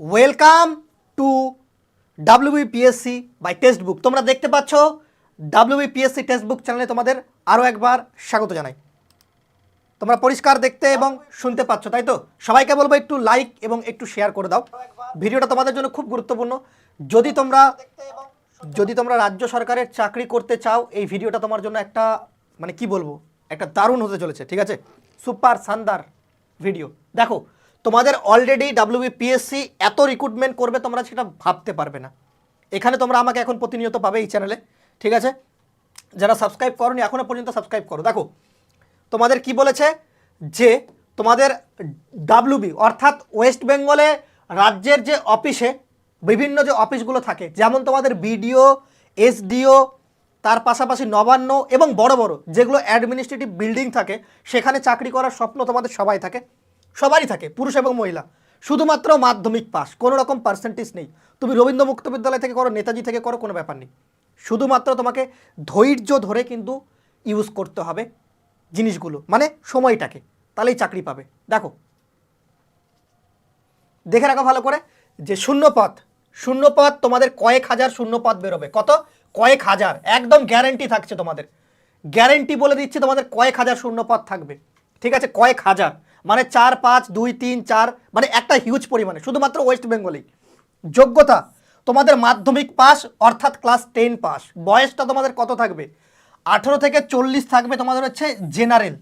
Welcome to WBPSC by text book তোমরা দেখতে পাচ্ছ ডাব্লিউবিপিএসসি টেক্সট বুক চ্যানেলে তোমাদের আরও একবার স্বাগত জানাই। তোমরা পরিষ্কার দেখতে এবং শুনতে পাচ্ছ, তাই তো? সবাইকে বলব একটু লাইক এবং একটু শেয়ার করে দাও। ভিডিওটা তোমাদের জন্য খুব গুরুত্বপূর্ণ। যদি তোমরা যদি তোমরা রাজ্য সরকারের চাকরি করতে চাও, এই ভিডিওটা তোমার জন্য একটা মানে কি বলব, একটা দারুণ হতে চলেছে, ঠিক আছে? সুপার শানদার ভিডিও দেখো তোমাদের অলরেডি ডাব্লিউবিপিএসসি এত রিক্রুটমেন্ট করবে, তোমরা সেটা ভাবতে পারবে না। এখানে তোমরা আমাকে এখন প্রতিনিয়ত পাবে এই চ্যানেলে ঠিক আছে? যারা সাবস্ক্রাইব করনি এখনও পর্যন্ত সাবস্ক্রাইব করো। দেখো, তোমাদের কি বলেছে? যে তোমাদের ডাব্লিউবি অর্থাৎ ওয়েস্ট বেঙ্গলে রাজ্যের যে অফিসে বিভিন্ন যে অফিসগুলো থাকে, যেমন তোমাদের বিডিও এসডিও তার পাশাপাশি নবান্ন এবং বড় বড় যেগুলো অ্যাডমিনিস্ট্রেটিভ বিল্ডিং থাকে, সেখানে চাকরি করার স্বপ্ন তোমাদের সবাই থাকে। সবারই থাকে, পুরুষ এবং মহিলা। শুধুমাত্র মাধ্যমিক পাস কোনো রকম পার্সেন্টেজ নেই। তুমি রবীন্দ্র মুক্ত বিদ্যালয় থেকে করো, নেতাজি থেকে করো, কোনো ব্যাপার নেই। শুধুমাত্র তোমাকে ধৈর্য ধরে কিন্তু ইউজ করতে হবে জিনিসগুলো মানে সময়টাকে, তাহলেই চাকরি পাবে। দেখো। দেখে রাখো ভালো করে যে শূন্যপদ শূন্যপদ তোমাদের কয়েক হাজার শূন্যপদ বেরোবে। কত? কয়েক হাজার, একদম গ্যারেন্টি থাকছে তোমাদের। গ্যারেন্টি বলে দিচ্ছি তোমাদের কয়েক হাজার শূন্যপদ থাকবে। ঠিক আছে? কয়েক হাজার। মানে চার, পাঁচ, দুই, তিন, চার মানে একটা হিউজ পরিমাণে, শুধুমাত্র ওয়েস্ট বেঙ্গলেই যোগ্যতা, তোমাদের মাধ্যমিক পাস অর্থাৎ ক্লাস টেন পাস বয়সটা তোমাদের কত থাকবে? আঠেরো থেকে চল্লিশ থাকবে তোমাদের হচ্ছে জেনারেল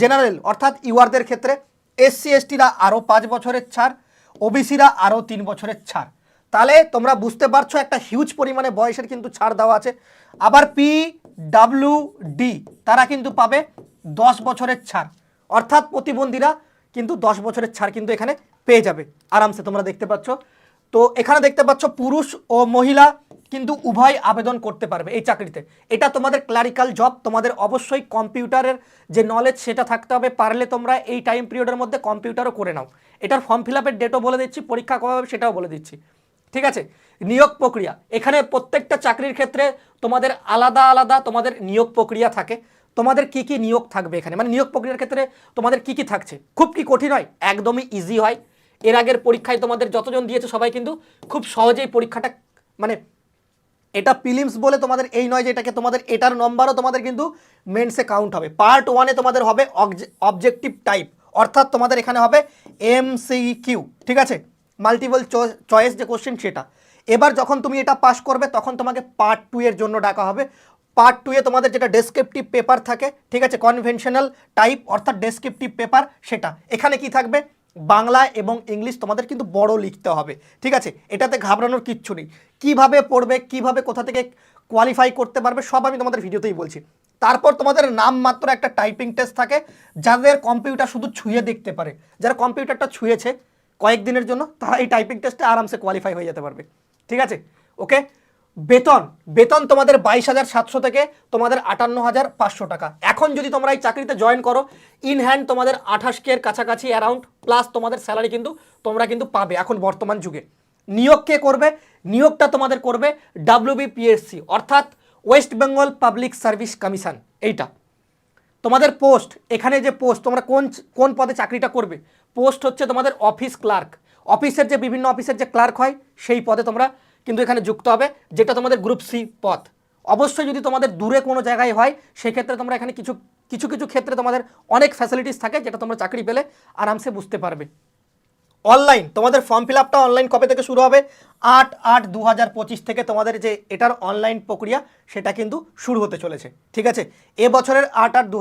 জেনারেল অর্থাৎ ইউআরদের ক্ষেত্রে এসসি এসটিরা আরও পাঁচ বছরের ছাড় ওবিসিরা আরও তিন বছরের ছাড়। তাহলে তোমরা বুঝতে পারছ একটা হিউজ পরিমাণে বয়সের কিন্তু ছাড় দেওয়া আছে। আবার পি ডাব্লিউ ডি তারা কিন্তু পাবে দশ বছরের ছাড়। অর্থাৎ প্রতিবন্ধীরা কিন্তু দশ বছরের ছাড় কিন্তু এখানে পেয়ে যাবে। আরামসে তোমরা দেখতে পাচ্ছ। তো এখানে দেখতে পাচ্ছ পুরুষ ও মহিলা কিন্তু উভয় আবেদন করতে পারবে এই চাকরিতে। এটা তোমাদের ক্লারিক্যাল জব তোমাদের অবশ্যই কম্পিউটারের যে নলেজ সেটা থাকতে হবে। পারলে তোমরা এই টাইম পিরিয়ডের মধ্যে কম্পিউটারও করে নাও। এটার ফর্ম ফিল আপের ডেটও বলে দিচ্ছি, পরীক্ষা কবে হবে সেটাও বলে দিচ্ছি। ঠিক আছে? নিয়োগ প্রক্রিয়া। এখানে প্রত্যেকটা চাকরির ক্ষেত্রে তোমাদের আলাদা আলাদা তোমাদের নিয়োগ প্রক্রিয়া থাকে। তোমাদের কি কি নিয়োগ থাকবে এখানে? মানে নিয়োগ প্রক্রিয়ার ক্ষেত্রে তোমাদের কি কি থাকছে? খুব কি কঠিন হয়? একদমই ইজি হয়। এর আগের পরীক্ষায় তোমাদের যতজন দিয়েছে সবাই কিন্তু খুব সহজেই পরীক্ষাটা মানে এটা প্রিলিমস বলে তোমাদের এই নয় যে এটাকে তোমাদের এটার নম্বরও তোমাদের কিন্তু মেন্সে কাউন্ট হবে। পার্ট ওয়ানে তোমাদের হবে অবজেক্টিভ টাইপ অর্থাৎ তোমাদের এখানে হবে এমসিকিউ ঠিক আছে? মাল্টিপল চয়েস যে কোশ্চেন সেটা। এবার যখন তুমি এটা পাস করবে, তখন তোমাকে পার্ট টু এর জন্য ডাকা হবে। পার্ট টু এ তোমাদের যেটা ডেসক্রিপটিভ পেপার থাকে, ঠিক আছে কনভেনশনাল টাইপ অর্থাৎ ডেসক্রিপটিভ পেপার সেটা। এখানে কি থাকবে? বাংলা এবং ইংলিশ তোমাদের কিন্তু বড় লিখতে হবে, ঠিক আছে? এটাতে ঘাবড়ানোর কিচ্ছু নেই। কীভাবে পড়বে, কীভাবে কোথা থেকে কোয়ালিফাই করতে পারবে, সব আমি তোমাদের ভিডিওতেই বলছি। তারপর তোমাদের নাম মাত্র একটা টাইপিং টেস্ট থাকে, যাদের কম্পিউটার শুধু ছুঁয়ে দেখতে পারে। যারা কম্পিউটারটা ছুঁয়েছে কয়েকদিনের জন্য, তারা এই টাইপিং টেস্টে আরামসে কোয়ালিফাই হয়ে যেতে পারবে, ঠিক আছে? ওকে বেতন বেতন তোমাদের বাইশ হাজার সাতশো থেকে তোমাদের আটান্ন হাজার পাঁচশো টাকা। এখন যদি তোমরা এই চাকরিতে জয়েন করো ইন হ্যান্ড তোমাদের আঠাশ কে কাছাকাছি অ্যারাউন্ড প্লাস তোমাদের স্যালারি কিন্তু তোমরা কিন্তু পাবে এখন বর্তমান যুগে। নিয়োগ কে করবে? নিয়োগটা তোমাদের করবে ডাব্লিউবিপিএসসি অর্থাৎ West Bengal Public Service Commission এইটা। তোমাদের পোস্ট এখানে যে পোস্ট তোমরা কোন কোন পদে চাকরিটা করবে? পোস্ট হচ্ছে তোমাদের অফিস ক্লার্ক অফিসের যে বিভিন্ন অফিসের যে ক্লার্ক হয়, সেই পদে তোমরা কিন্তু এখানে যুক্ত হবে, যেটা তোমাদের গ্রুপ সি পথ। অবশ্যই যদি তোমাদের দূরে কোনো জায়গায় হয়, সেক্ষেত্রে তোমরা এখানে কিছু কিছু কিছু ক্ষেত্রে তোমাদের অনেক ফ্যাসিলিটিস থাকে যেটা তোমরা চাকরি পেলে আরামসে বুঝতে পারবে। অনলাইন তোমাদের ফর্ম ফিল আপটা অনলাইন কবে থেকে শুরু হবে? আট আট দু হাজার থেকে তোমাদের যে এটার অনলাইন প্রক্রিয়া, সেটা কিন্তু শুরু হতে চলেছে। ঠিক আছে? এ বছরের আট আট দু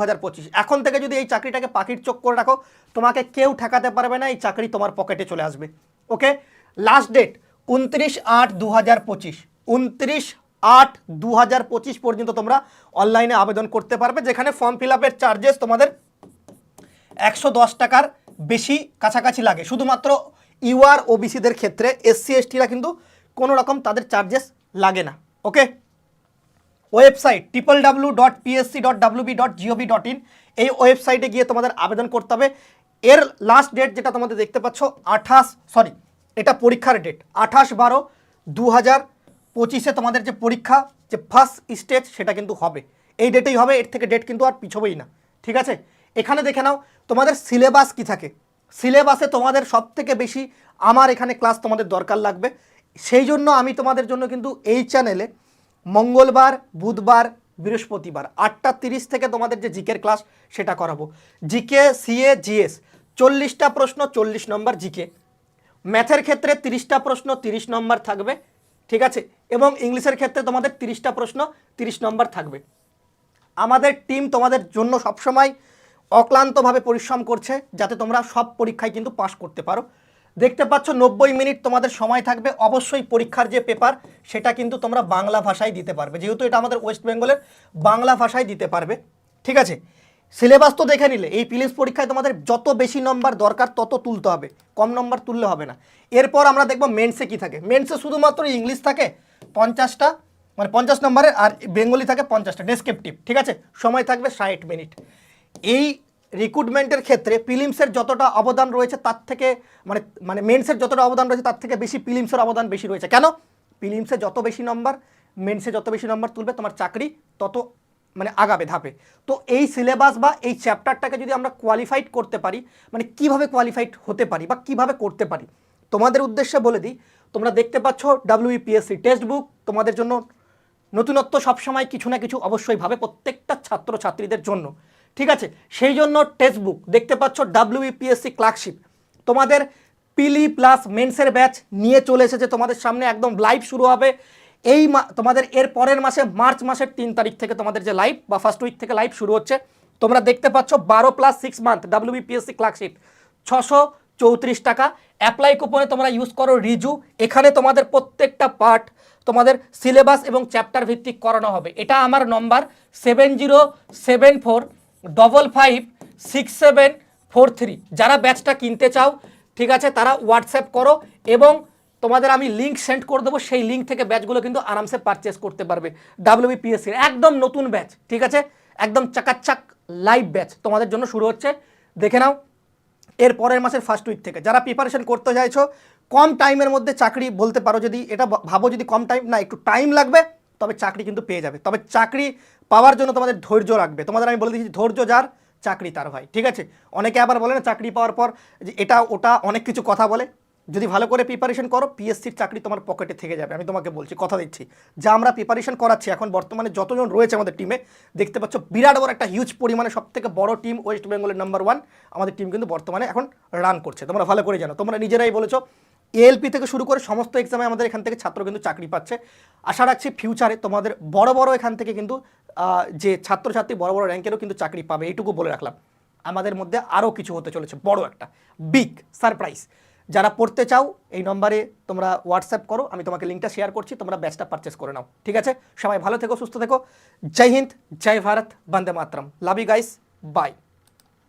এখন থেকে যদি এই চাকরিটাকে পাখির চোখ করে রাখো, তোমাকে কেউ ঠেকাতে পারবে না, এই চাকরি তোমার পকেটে চলে আসবে। ওকে লাস্ট ডেট উনত্রিশ আট দু হাজার পঁচিশ। উনত্রিশ আট দু হাজার পঁচিশ পর্যন্ত তোমরা অনলাইনে আবেদন করতে পারবে, যেখানে ফর্ম ফিল আপের চার্জেস তোমাদের একশো দশ টাকার বেশি কাছাকাছি লাগে। শুধুমাত্র ইউআর ওবিসিদের ক্ষেত্রে এসসি এসটিরা কিন্তু কোনো রকম তাদের চার্জেস লাগে না। Okay website triple W dot PSC dot WB dot GOV dot in এই ওয়েবসাইটে গিয়ে তোমাদের আবেদন করতে হবে। এর লাস্ট ডেট যেটা তোমাদের দেখতে পাচ্ছ, আঠাশ সরি এটা পরীক্ষার ডেট আঠাশ বারো দু হাজার পঁচিশে তোমাদের যে পরীক্ষা, যে ফার্স্ট স্টেজ সেটা কিন্তু হবে। এই ডেটেই হবে, এর থেকে ডেট কিন্তু আর পিছবেই না। ঠিক আছে? এখানে দেখে নাও, তোমাদের সিলেবাস কি থাকে? সিলেবাসে তোমাদের সব থেকে বেশি আমার এখানে ক্লাস তোমাদের দরকার লাগবে। সেই জন্য আমি তোমাদের জন্য কিন্তু এই চ্যানেলে মঙ্গলবার, বুধবার, বৃহস্পতিবার, আটটা তিরিশ থেকে তোমাদের যে জিকের ক্লাস সেটা করাবো। জিকে, সিএ, জিএস, চল্লিশটা প্রশ্ন, চল্লিশ নম্বর জিকে। ম্যাথের ক্ষেত্রে তিরিশটা প্রশ্ন তিরিশ নম্বর থাকবে, ঠিক আছে? এবং ইংলিশের ক্ষেত্রে তোমাদের তিরিশটা প্রশ্ন তিরিশ নম্বর থাকবে। আমাদের টিম তোমাদের জন্য সবসময় অক্লান্তভাবে পরিশ্রম করছে, যাতে তোমরা সব পরীক্ষায় কিন্তু পাশ করতে পারো। দেখতে পাচ্ছ, নব্বই মিনিট তোমাদের সময় থাকবে। অবশ্যই পরীক্ষার যে পেপার, সেটা কিন্তু তোমরা বাংলা ভাষায় দিতে পারবে। যেহেতু এটা আমাদের ওয়েস্ট বেঙ্গলের বাংলা ভাষায় দিতে পারবে, ঠিক আছে? সিলেবাস তো দেখে নিলে, এই প্রিলিমস পরীক্ষায় তোমাদের যত বেশি নম্বর দরকার, তত তুলতে হবে। কম নম্বর তুললে হবে না। এরপর আমরা দেখব মেন্সে কি থাকে। মেন্সে শুধুমাত্র ইংলিশ থাকে পঞ্চাশটা মানে পঞ্চাশ নম্বরের আর বেঙ্গলি থাকে পঞ্চাশটা। ডেসক্রিপটিভ ঠিক আছে? সময় থাকবে ষাট মিনিট এই রিক্রুটমেন্টের ক্ষেত্রে প্রিলিমসের যতটা অবদান রয়েছে, তার থেকে মানে মানে মেন্সের যতটা অবদান রয়েছে, তার থেকে বেশি প্রিলিমসের অবদান বেশি রয়েছে। কেন? প্রিলিমসে যত বেশি নম্বর মেন্সে যত বেশি নম্বর তুলবে, তোমার চাকরি তত মানে আগাবে ধাপে। তো এই সিলেবাস বা এই চ্যাপ্টারটাকে যদি আমরা কোয়ালিফাইড করতে পারি মানে কীভাবে কোয়ালিফাইড হতে পারি বা কীভাবে করতে পারি? তোমাদের উদ্দেশ্যে বলে দিই, তোমরা দেখতে পাচ্ছ ডাব্লিউপিএসসি টেক্সট বুক তোমাদের জন্য নতুনত্ব সবসময় কিছু না কিছু অবশ্যই ভাবে প্রত্যেকটা ছাত্র ছাত্রীদের জন্য। ঠিক আছে? সেই জন্য টেক্সট বুক দেখতে পাচ্ছ ডাব্লিউপিএসসি ক্লার্কশিপ তোমাদের পিলি প্লাস মেন্সের ব্যাচ নিয়ে চলে এসেছে, তোমাদের সামনে একদম লাইভ শুরু হবে। এই তোমাদের এর পরের মাসে, মার্চ মাসের তিন তারিখ থেকে তোমাদের যে লাইভ বা ফার্স্ট উইক থেকে লাইভ শুরু হচ্ছে, তোমরা দেখতে পাচ্ছ বারো plus six month WBPSC clerkship ছশো চৌত্রিশ টাকা। অ্যাপ্লাই কুপনে তোমরা ইউজ করো রিজু। এখানে তোমাদের প্রত্যেকটা পার্ট তোমাদের সিলেবাস এবং চ্যাপ্টার ভিত্তিক করানো হবে। এটা আমার number seven zero seven four double five six seven four three যারা ব্যাচটা কিনতে চাও, ঠিক আছে, তারা হোয়াটসঅ্যাপ করো এবং তোমাদের আমি লিঙ্ক সেন্ড করে দেবো, সেই লিঙ্ক থেকে ব্যাচগুলো কিন্তু আরামসে পারচেস করতে পারবে। ডাব্লিউবিপিএসসির একদম নতুন ব্যাচ ঠিক আছে? একদম চাকাচাক লাইভ ব্যাচ তোমাদের জন্য শুরু হচ্ছে। দেখে নাও, এর পরের মাসের ফার্স্ট উইক থেকে। যারা প্রিপারেশন করতে চাইছো, কম টাইমের মধ্যে চাকরি বলতে পারো যদি, এটা ভাবো যদি কম টাইম না, একটু টাইম লাগবে, তবে চাকরি কিন্তু পেয়ে যাবে। তবে চাকরি পাওয়ার জন্য তোমাদের ধৈর্য রাখবে। তোমাদের আমি বলে দিচ্ছি, ধৈর্য যার, চাকরি তার ভাই, ঠিক আছে? অনেকে আবার বলে না, চাকরি পাওয়ার পর যে এটা, ওটা, অনেক কিছু কথা বলে। যদি ভালো করে প্রিপারেশন করো পিএসসির চাকরি তোমার পকেটে থেকে যাবে। আমি তোমাকে বলছি, কথা দিচ্ছি। যা আমরা প্রিপারেশন করাচ্ছি, এখন বর্তমানে যতজন রয়েছে আমাদের টিমে দেখতে পাচ্ছ বিরাট বড় একটা হিউজ পরিমাণে সব থেকে বড় টিম ওয়েস্ট বেঙ্গলের নাম্বার ওয়ান আমাদের টিম কিন্তু বর্তমানে এখন রান করছে। তোমরা ভালো করে জানো। তোমরা নিজেরাই বলেছ এএলপি থেকে শুরু করে সমস্ত এক্সামে আমাদের এখান থেকে ছাত্র কিন্তু চাকরি পাচ্ছে। আশা রাখছি ফিউচারে তোমাদের বড় বড় এখান থেকে কিন্তু যে ছাত্রছাত্রী বড় বড় র্যাঙ্কেরও কিন্তু চাকরি পাবে, এইটুকু বলে রাখলাম। আমাদের মধ্যে আরও কিছু হতে চলেছে, বড় একটা। বিগ সারপ্রাইজ যারা পড়তে চাও, এই নম্বরে তোমরা হোয়াটসঅ্যাপ করো, আমি তোমাকে লিঙ্কটা শেয়ার করছি, তোমরা ব্যাচটা পারচেস করে নাও। ঠিক আছে? সবাই ভালো থেকো, সুস্থ থেকো। জয় হিন্দ, জয় ভারত, বন্দে মাতরম। Love you guys bye